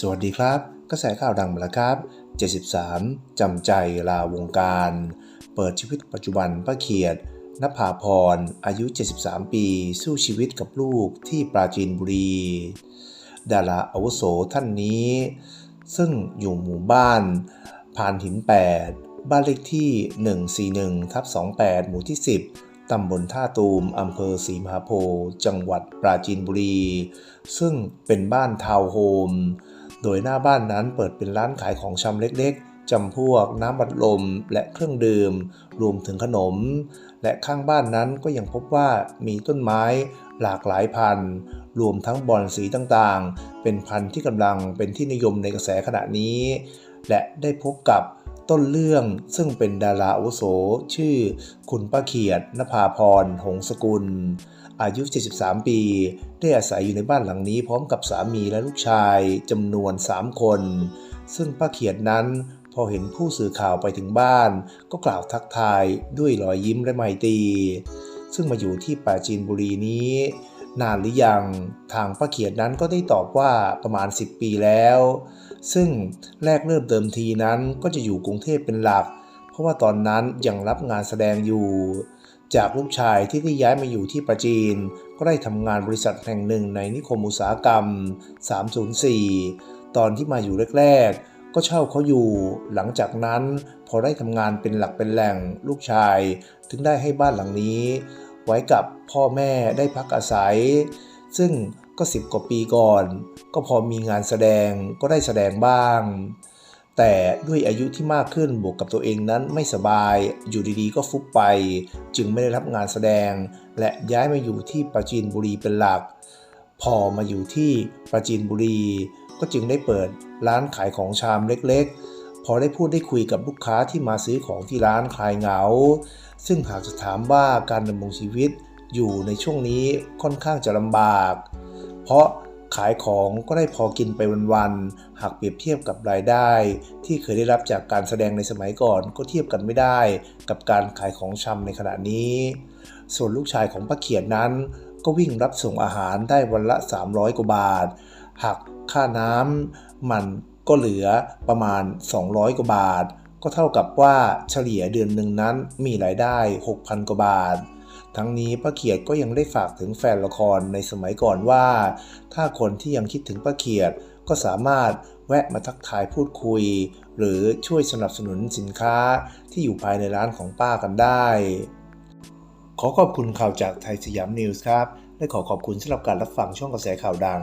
สวัสดีครับ กระแสข่าวดังมาแล้วครับ 73 จำใจลาวงการ เปิดชีวิตปัจจุบันป้าเขียดนภาพร อายุ 73 ปี สู้ชีวิตกับลูกที่ปราจีนบุรี ดาราอาวุโสท่านนี้ ซึ่งอยู่หมู่บ้านพานหิน 8 บ้านเลขที่ 141ทับ28 หมู่ที่ 10 ตำบลท่าตูม อำเภอศรีมหาโพธิ์จังหวัดปราจีนบุรี ซึ่งเป็นบ้านทาวน์โฮม โดยหน้าบ้านนั้นเปิดเป็นร้านขายของชำเล็กๆจำพวกน้ำบัดลมและเครื่องดื่ม รวมถึงขนม และข้างบ้านนั้นก็ยังพบว่ามีต้นไม้หลากหลายพันธุ์ รวมทั้งบอนสีต่างๆ เป็นพันธุ์ที่กำลังเป็นที่นิยมในกระแสขณะนี้ และได้พบกับ ต้นเรื่องซึ่งเป็นดาราอาวุโส ชื่อคุณป้าเขียดนภาพร หงสกุล อายุ 73 ปี ได้อาศัยอยู่ในบ้านหลังนี้พร้อมกับสามีและลูกชายจำนวน 3 คน ซึ่งป้าเขียดนั้นพอเห็นผู้สื่อข่าวไปถึงบ้าน ก็กล่าวทักทายด้วยรอยยิ้มและไมตรีซึ่งมาอยู่ที่ปราจีนบุรีนี้ นานหรือยัง ทางป้าเขียดนั้นก็ได้ตอบว่าประมาณ 10 ปีแล้ว ซึ่งแรกเริ่มเดิมทีนั้นก็จะอยู่กรุงเทพเป็นหลัก เพราะว่าตอนนั้นยังรับงานแสดงอยู่ จากลูกชายที่ได้ย้ายมาอยู่ที่ประจีน ก็ได้ทำงานบริษัทแห่งหนึ่งในนิคมอุตสาหกรรม 304 ตอนที่มาอยู่แรกๆ ก็เช่าเขาอยู่ หลังจากนั้นพอได้ทำงานเป็นหลักเป็นแหล่งลูกชาย ถึงได้ให้บ้านหลังนี้ ไว้กับพ่อแม่ได้พักอาศัย ซึ่งก็สิบกว่าปีก่อน ก็พอมีงานแสดงก็ได้แสดงบ้าง แต่ด้วยอายุที่มากขึ้นบวกกับตัวเองนั้นไม่สบาย อยู่ดีๆ ก็ฟุบไป จึงไม่ได้รับงานแสดง และย้ายมาอยู่ที่ปราจีนบุรีเป็นหลัก พอมาอยู่ที่ปราจีนบุรี ก็จึงได้เปิดร้านขายของชามเล็กๆ พอได้พูดได้คุยกับลูกค้าที่มาซื้อของที่ร้านคลายเหงา ซึ่งหากจะถามว่าการดำรงชีวิตอยู่ในช่วงนี้ค่อนข้างจะลำบาก เพราะขายของก็ได้พอกินไปวันๆ หากเปรียบเทียบกับรายได้ ที่เคยได้รับจากการแสดงในสมัยก่อนก็เทียบกันไม่ได้ กับการขายของชำในขณะนี้ ส่วนลูกชายของป้าเขียนนั้น ก็วิ่งรับส่งอาหารได้วันละ 300 กว่าบาท หากค่าน้ำมัน ก็เหลือประมาณ 200 กว่าบาท ก็เท่ากับว่าเฉลี่ยเดือนหนึ่งนั้นมีรายได้ 6,000 กว่าบาท ทั้งนี้ป้าเขียดก็ยังได้ฝากถึงแฟนละครในสมัยก่อนว่า ถ้าคนที่ยังคิดถึงป้าเขียดก็สามารถแวะมาทักทายพูดคุย หรือช่วยสนับสนุนสินค้าที่อยู่ภายในร้านของป้ากันได้ ขอขอบคุณข่าวจากไทยสยามนิวส์ครับ และขอขอบคุณสำหรับการรับฟังช่องกระแสข่าวดัง